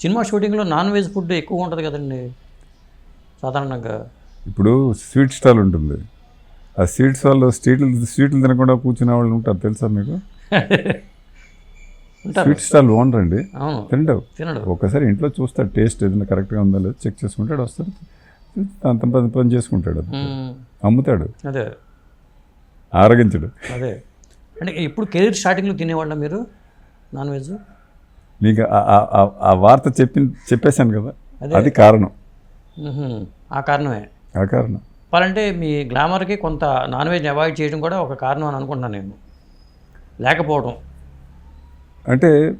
Cinema షూటింగ్లో non veg food ఎక్కువ ఉంటుంది కదండి. సాధారణంగా. ఇప్పుడు స్వీట్ స్టాల్ ఉంటుంది. ఆ స్వీట్ స్టాల్లో స్వీట్లు స్వీట్లు తినకుండా కూర్చునే వాళ్ళు ఉంటారు తెలుసా మీకు? స్వీట్ స్టాల్ ఓనర్ అండి. తింటావు తినడు. ఒకసారి ఇంట్లో చూస్తాడు టేస్ట్ ఏదైనా కరెక్ట్గా ఉందో లేదో చెక్ చేసుకుంటాడు వస్తాడు. అంత పని పని చేసుకుంటాడు. అమ్ముతాడు. అదే. ఆరగించడు. అదే. అంటే ఇప్పుడు కెరీర్ స్టార్టింగ్లో తినేవాళ్ళ మీరు నాన్ వెజ్? నీకు ఆ- వార్త చెప్పి చెప్పేశాను కదా. అదే. కారణం. ఆ కారణమే. ఆ కారణం. చెప్పాలంటే మీ గ్లామర్కి కొంత నాన్ వెజ్ అవాయిడ్ చేయడం కూడా ఒక కారణం అని అనుకుంటున్నాను నేను. లేకపోవడం. అంటే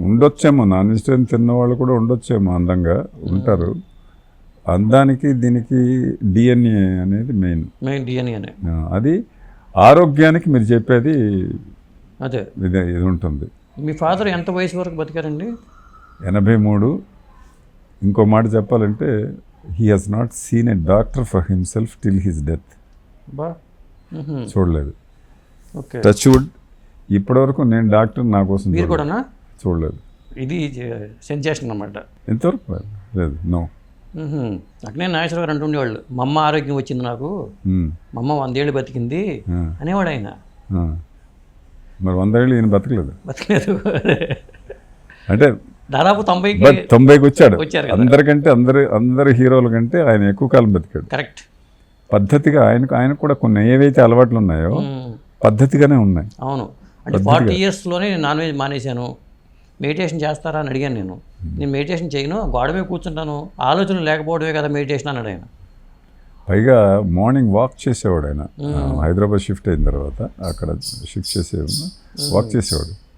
ఉండొచ్చేమో నాన్ వెజిటేరియన్ తిన్న వాళ్ళు కూడా ఉండొచ్చేమో అందంగా ఉంటారు. అందానికి దీనికి డిఎన్ఏ అనేది మెయిన్. మెయిన్ డిఎన్ఏ అనే. అది ఆరోగ్యానికి మీరు చెప్పేది అదే. ఇది ఇది ఉంటుంది. మీ ఫాదర్ ఎంత వయసు వరకు బతికారండి? ఎనభై మూడు. ఇంకో మాట చెప్పాలంటే he has not seen a doctor for himself till his death బా. చూడలేదు. ఓకే. టచ్ వుడ్ ఇప్పటివరకు నేను డాక్టర్ నా కోసం మీరు చూడలేదు. కూడానా? చూడలేదు. ఇది సెన్సేషన్ అన్నమాట. ఎంతవరకు లేదు. నో. అక్కడే నాగేశ్వరరావు గారు అంటుండేవాళ్ళు మా అమ్మ ఆరోగ్యం వచ్చింది నాకు. మా అమ్మ వందేళ్ళు బతికింది అనేవాడు ఆయన. మరి వందేళ్ళు ఈయన బతకలేదు. బతికలేదు. అంటే దాదాపు బట్ తొంభైకి వచ్చాడు. అందరికంటే అందరి అందరి హీరోల కంటే ఆయన ఎక్కువ కాలం బతికాడు. కరెక్ట్. పద్ధతిగా ఆయనకు ఆయనకు కూడా కొన్ని ఏవైతే అలవాట్లు ఉన్నాయో. పద్ధతిగానే ఉన్నాయి. అవును. అంటే ఫార్టీ ఇయర్స్లోనే నేను నాన్ వెజ్ మానేశాను. మెడిటేషన్ చేస్తారా అని అడిగాను నేను. నేను మెడిటేషన్ చేయను గోడ మీద కూర్చుంటాను ఆలోచన లేకపోవడమే కదా మెడిటేషన్ అన్నాడు ఆయన. పైగా మార్నింగ్ వాక్ చేసేవాడు ఆయన. హైదరాబాద్ షిఫ్ట్ అయిన తర్వాత అక్కడ షిఫ్ట్ చేసేవాడు వాక్ చేసేవాడు.